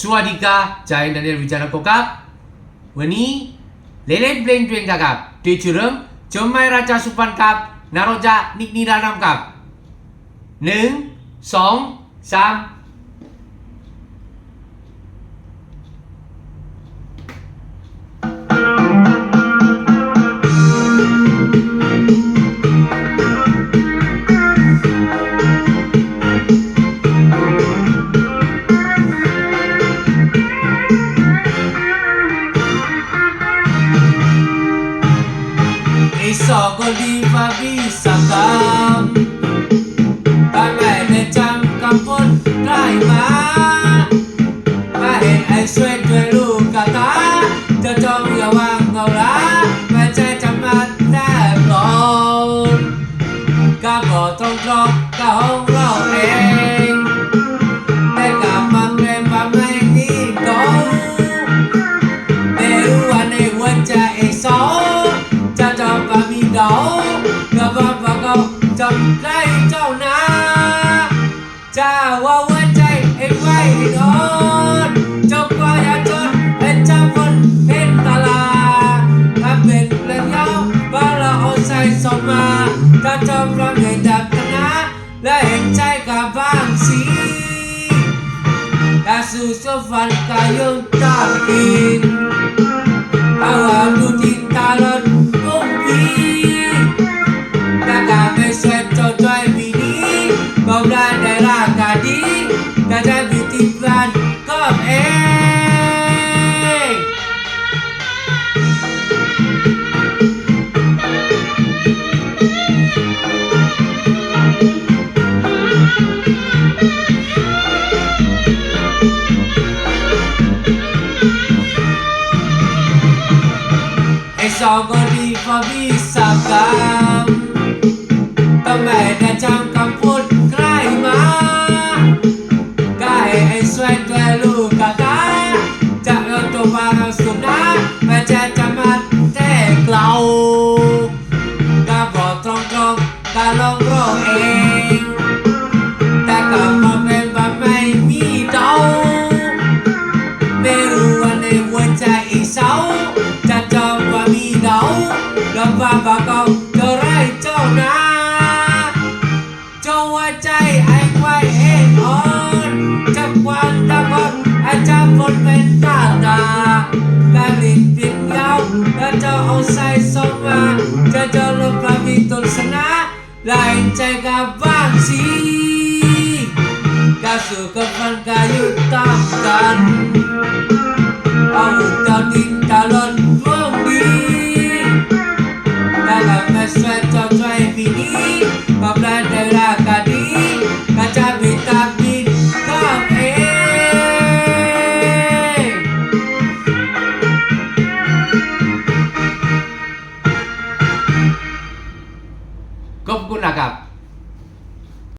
สวัสดีค่ะจายนันเดลวิจารณ์กกับวันนี้เลเลนเพลงเทรนกับเทชูร่มจอมไมราชาสุพรันกับนารจานิกนิรานามกับหนึ่งสองสาม Ei sokoli babisakam Pangane jam kampun Rahimah Bahil ay swedwelu จำไก้เจ้านะจ้าว่าหัวใจให้ไว้นอนจบกว่าจะจนเป็นเจ้าคนเป็นตลา้าเป็นเล่องยาว่าเราเอาใส่สมมาถ้าจอมร้องให้ดับกันนะ และเห็นใจกับบ้างสิถ้าสู้สู้ฟันก็ยังตากินเอาดูที่ตาล barang tadi Dada beauty plan Kom eh Esok gue bisa kan ช่วยด้วยลูกกระต่ายจะเอาตัวมาสุนัขมาจะจะมาแท้เรากะบอกตรงตรงกะลองร้องเอง แต่ก็มองเป็นแบบไม่มีเดาไม่รู้ว่าในหัวใจอีเสาจะจอมว่ามีเดาแล้วว่าก็เท่ไรเจ้านะเจ้าว่าใจ con bên ta đã Bạn định tiếng nhau đã cho ông say sông mà Cho cho lúc và bị tổn sân Lại chạy gà vang xí Cả sự cơ phân cả yêu